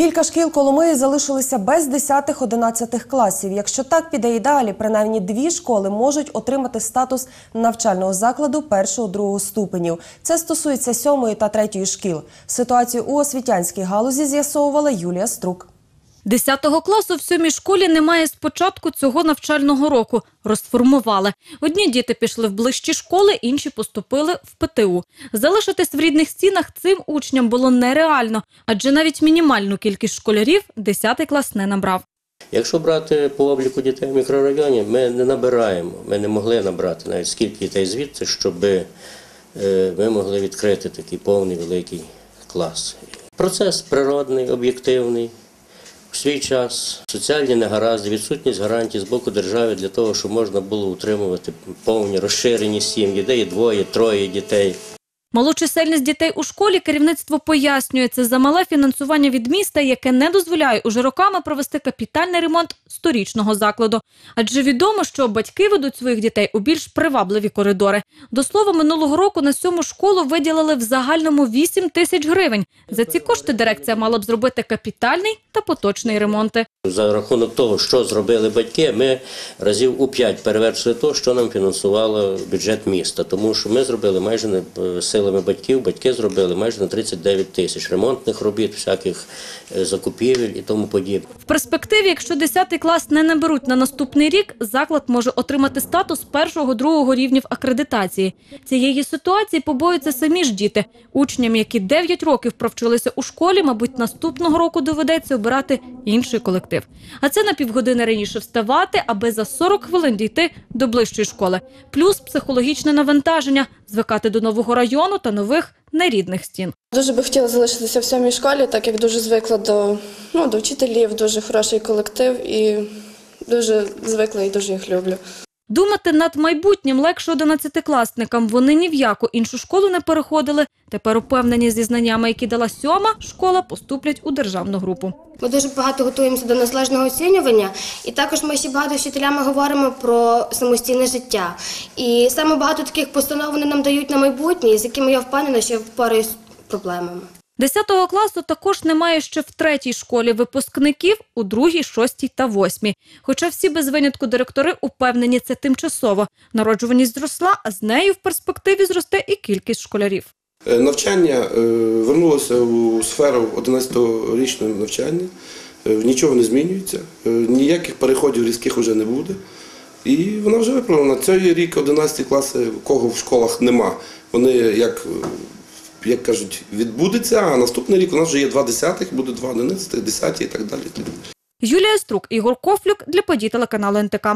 Кілька шкіл Коломиї залишилися без 10-11 класів. Якщо так піде і далі, принаймні дві школи можуть отримати статус навчального закладу першого-другого ступенів. Це стосується сьомої та третьої шкіл. Ситуацію у освітянській галузі з'ясовувала Юлія Струк. Десятого класу в сьомій школі немає з початку цього навчального року. Розформували. Одні діти пішли в ближчі школи, інші поступили в ПТУ. Залишитись в рідних стінах цим учням було нереально, адже навіть мінімальну кількість школярів 10 клас не набрав. Якщо брати по обліку дітей в мікрорайоні, ми не набираємо, ми не могли набрати навіть скільки дітей звідси, щоб е, ми могли відкрити такий повний великий клас. Процес природний, об'єктивний. В свій час соціальні негаразди, відсутність гарантій з боку держави для того, щоб можна було утримувати повні розширені сім'ї, де є двоє, троє дітей. Малу чисельність дітей у школі керівництво пояснює, це замале фінансування від міста, яке не дозволяє уже роками провести капітальний ремонт сторічного закладу. Адже відомо, що батьки ведуть своїх дітей у більш привабливі коридори. До слова, минулого року на сьому школу виділили в загальному 8 тисяч гривень. За ці кошти дирекція мала б зробити капітальний та поточний ремонти. За рахунок того, що зробили батьки, ми разів у п'ять перевершили те, що нам фінансувало бюджет міста. Тому що ми зробили майже не е, силами батьків, батьки зробили майже на 39 тисяч ремонтних робіт, всяких е, закупівель і тому подібне. В перспективі, якщо 10 клас не наберуть на наступний рік, заклад може отримати статус першого-другого рівнів акредитації. Цієї ситуації побоюються самі ж діти. Учням, які 9 років провчилися у школі, мабуть, наступного року доведеться обирати інший колектив. А це на півгодини раніше вставати, аби за 40 хвилин дійти до ближчої школи. Плюс психологічне навантаження, звикати до нового району та нових нерідних стін. Дуже би хотіла залишитися в сьомій школі, так як дуже звикла до, ну, до вчителів, дуже хороший колектив і дуже звикла і дуже їх люблю. Думати над майбутнім легше одинадцятикласникам. Вони ні в яку іншу школу не переходили. Тепер упевнені зі знаннями, які дала сьома, школа поступлять у державну групу. Ми дуже багато готуємося до незалежного оцінювання, і також ми ще багато з вчителями говоримо про самостійне життя. І саме багато таких постанов вони нам дають на майбутнє, з якими я впевнена, що я впораюсь з проблемами. Десятого класу також немає ще в третій школі випускників, у другій, шостій та восьмій. Хоча всі без винятку директори упевнені, це тимчасово. Народжуваність зросла, а з нею в перспективі зросте і кількість школярів. Е, Навчання е, вернулося у сферу 11-річного навчання, Е, нічого не змінюється, ніяких переходів різких вже не буде. І вона вже виправлена. Цей рік 11 класи, кого в школах нема, вони, як, як кажуть, відбудеться, а наступний рік у нас вже є два десятих, буде два одинадцятих, десяті і так далі. Юлія Струк, Ігор Кофлюк для подій телеканалу НТК.